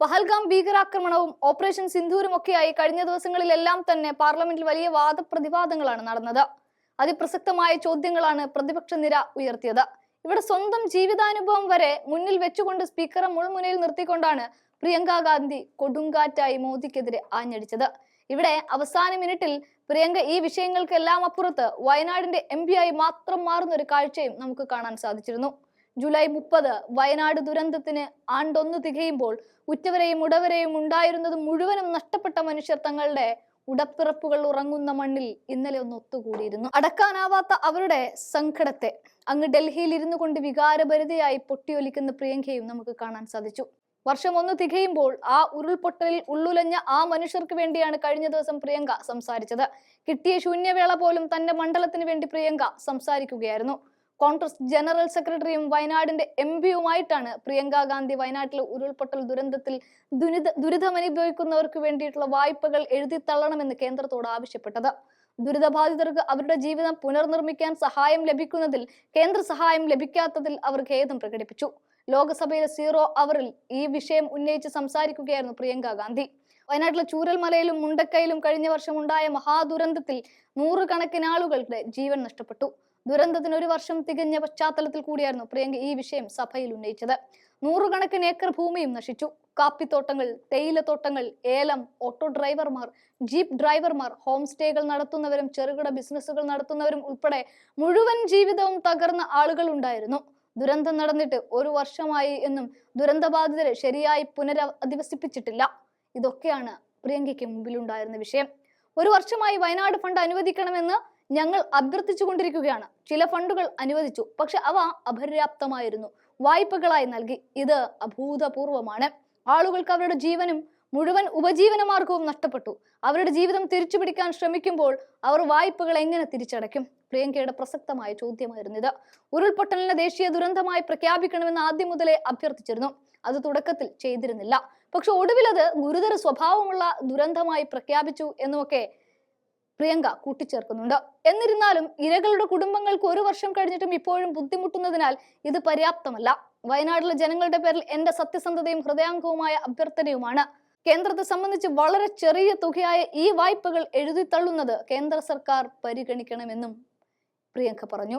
Pahalgam ഭീകരാക്രമണവും operation സിന്ധൂരും ഒക്കെയായി കഴിഞ്ഞ ദിവസങ്ങളിലെല്ലാം തന്നെ പാർലമെന്റിൽ വലിയ വാദപ്രതിവാദങ്ങളാണ് നടന്നത്. അതിപ്രസക്തമായ ചോദ്യങ്ങളാണ് പ്രതിപക്ഷ നിര ഉയർത്തിയത്. ഇവിടെ സ്വന്തം ജീവിതാനുഭവം വരെ മുന്നിൽ വെച്ചുകൊണ്ട് സ്പീക്കറെ മുൾമുനയിൽ നിർത്തിക്കൊണ്ടാണ് പ്രിയങ്ക ഗാന്ധി കൊടുങ്കാറ്റായി മോദിക്കെതിരെ ആഞ്ഞടിച്ചത്. ഇവിടെ അവസാന മിനിറ്റിൽ പ്രിയങ്ക ഈ വിഷയങ്ങൾക്കെല്ലാം അപ്പുറത്ത് വയനാടിന്റെ എം ആയി മാത്രം മാറുന്ന ഒരു കാഴ്ചയും നമുക്ക് കാണാൻ സാധിച്ചിരുന്നു. ജൂലൈ മുപ്പത് വയനാട് ദുരന്തത്തിന് ആണ്ടൊന്ന് തികയുമ്പോൾ ഉറ്റവരെയും ഉടവരെയും ഉണ്ടായിരുന്നത് മുഴുവനും നഷ്ടപ്പെട്ട മനുഷ്യർ തങ്ങളുടെ ഉടപ്പിറപ്പുകൾ ഉറങ്ങുന്ന മണ്ണിൽ ഇന്നലെ ഒന്ന് ഒത്തുകൂടിയിരുന്നു. അടക്കാനാവാത്ത അവരുടെ സങ്കടത്തെ അങ്ങ് ഡൽഹിയിൽ ഇരുന്നു കൊണ്ട് വികാരഭരിതയായി പൊട്ടിയൊലിക്കുന്ന പ്രിയങ്കയും നമുക്ക് കാണാൻ സാധിച്ചു. വർഷം ഒന്ന് തികയുമ്പോൾ ആ ഉരുൾപൊട്ടലിൽ ഉള്ളുലഞ്ഞ ആ മനുഷ്യർക്ക് വേണ്ടിയാണ് കഴിഞ്ഞ ദിവസം പ്രിയങ്ക സംസാരിച്ചത്. കിട്ടിയ ശൂന്യവേള പോലും തന്റെ മണ്ഡലത്തിന് വേണ്ടി പ്രിയങ്ക സംസാരിക്കുകയായിരുന്നു. കോൺഗ്രസ് ജനറൽ സെക്രട്ടറിയും വയനാടിന്റെ എം പിയുമായിട്ടാണ് പ്രിയങ്ക ഗാന്ധി വയനാട്ടിലെ ഉരുൾപൊട്ടൽ ദുരന്തത്തിൽ ദുരിത ദുരിതമനുഭവിക്കുന്നവർക്ക് വേണ്ടിയിട്ടുള്ള വായ്പകൾ എഴുതി തള്ളണമെന്ന് കേന്ദ്രത്തോട് ആവശ്യപ്പെട്ടത്. ദുരിതബാധിതർക്ക് അവരുടെ ജീവിതം പുനർനിർമ്മിക്കാൻ സഹായം ലഭിക്കുന്നതിൽ കേന്ദ്ര സഹായം ലഭിക്കാത്തതിൽ അവർ ഖേദം പ്രകടിപ്പിച്ചു. ലോക്സഭയിലെ സീറോ അവറിൽ ഈ വിഷയം ഉന്നയിച്ച് സംസാരിക്കുകയായിരുന്നു പ്രിയങ്ക ഗാന്ധി. വയനാട്ടിലെ ചൂരൽമലയിലും മുണ്ടക്കയിലും കഴിഞ്ഞ വർഷം ഉണ്ടായ മഹാദുരന്തത്തിൽ നൂറുകണക്കിന് ആളുകളുടെ ജീവൻ നഷ്ടപ്പെട്ടു. ദുരന്തത്തിന് ഒരു വർഷം തികഞ്ഞ പശ്ചാത്തലത്തിൽ കൂടിയായിരുന്നു പ്രിയങ്ക ഈ വിഷയം സഭയിൽ ഉന്നയിച്ചത്. നൂറുകണക്കിന് ഏക്കർ ഭൂമിയും നശിച്ചു. കാപ്പിത്തോട്ടങ്ങൾ തേയിലത്തോട്ടങ്ങൾ ഏലം ഓട്ടോ ഡ്രൈവർമാർ ജീപ്പ് ഡ്രൈവർമാർ ഹോം സ്റ്റേകൾ നടത്തുന്നവരും ചെറുകിട ബിസിനസ്സുകൾ നടത്തുന്നവരും ഉൾപ്പെടെ മുഴുവൻ ജീവിതവും തകർന്ന ആളുകൾ ഉണ്ടായിരുന്നു. ദുരന്തം നടന്നിട്ട് ഒരു വർഷമായി എന്നും ദുരന്തബാധിതരെ ശരിയായി പുനരധിവസിപ്പിച്ചിട്ടില്ല. ഇതൊക്കെയാണ് പ്രിയങ്കയ്ക്ക് മുമ്പിലുണ്ടായിരുന്ന വിഷയം. ഒരു വർഷമായി വയനാട് ഫണ്ട് അനുവദിക്കണമെന്ന് ഞങ്ങൾ അഭ്യർത്ഥിച്ചുകൊണ്ടിരിക്കുകയാണ് ചില ഫണ്ടുകൾ അനുവദിച്ചു. പക്ഷെ അവ അപര്യാപ്തമായിരുന്നു. വായ്പകളായി നൽകി. ഇത് അഭൂതപൂർവമാണ്. ആളുകൾക്ക് അവരുടെ ജീവനും മുഴുവൻ ഉപജീവനമാർഗവും നഷ്ടപ്പെട്ടു. അവരുടെ ജീവിതം തിരിച്ചു പിടിക്കാൻ ശ്രമിക്കുമ്പോൾ അവർ വായ്പകൾ എങ്ങനെ തിരിച്ചടയ്ക്കും? പ്രിയങ്കയുടെ പ്രസക്തമായ ചോദ്യമായിരുന്നു ഇത്. ഉരുൾപൊട്ടലിനെ ദേശീയ ദുരന്തമായി പ്രഖ്യാപിക്കണമെന്ന് ആദ്യം മുതലേ അഭ്യർത്ഥിച്ചിരുന്നു. അത് തുടക്കത്തിൽ ചെയ്തിരുന്നില്ല. പക്ഷെ ഒടുവിൽ അത് ഗുരുതര സ്വഭാവമുള്ള ദുരന്തമായി പ്രഖ്യാപിച്ചു എന്നുമൊക്കെ പ്രിയങ്ക കൂട്ടിച്ചേർക്കുന്നുണ്ട്. എന്നിരുന്നാലും ഇരകളുടെ കുടുംബങ്ങൾക്ക് ഒരു വർഷം കഴിഞ്ഞിട്ടും ഇപ്പോഴും ബുദ്ധിമുട്ടുന്നതിനാൽ ഇത് പര്യാപ്തമല്ല. വയനാട്ടിലെ ജനങ്ങളുടെ പേരിൽ എന്റെ സത്യസന്ധതയും ഹൃദയാംഗവുമായ അഭ്യർത്ഥനയുമാണ്. കേന്ദ്രത്തെ സംബന്ധിച്ച് വളരെ ചെറിയ തുകയായ ഈ വായ്പകൾ എഴുതി തള്ളുന്നത് കേന്ദ്ര സർക്കാർ പരിഗണിക്കണമെന്നും പ്രിയങ്ക പറഞ്ഞു.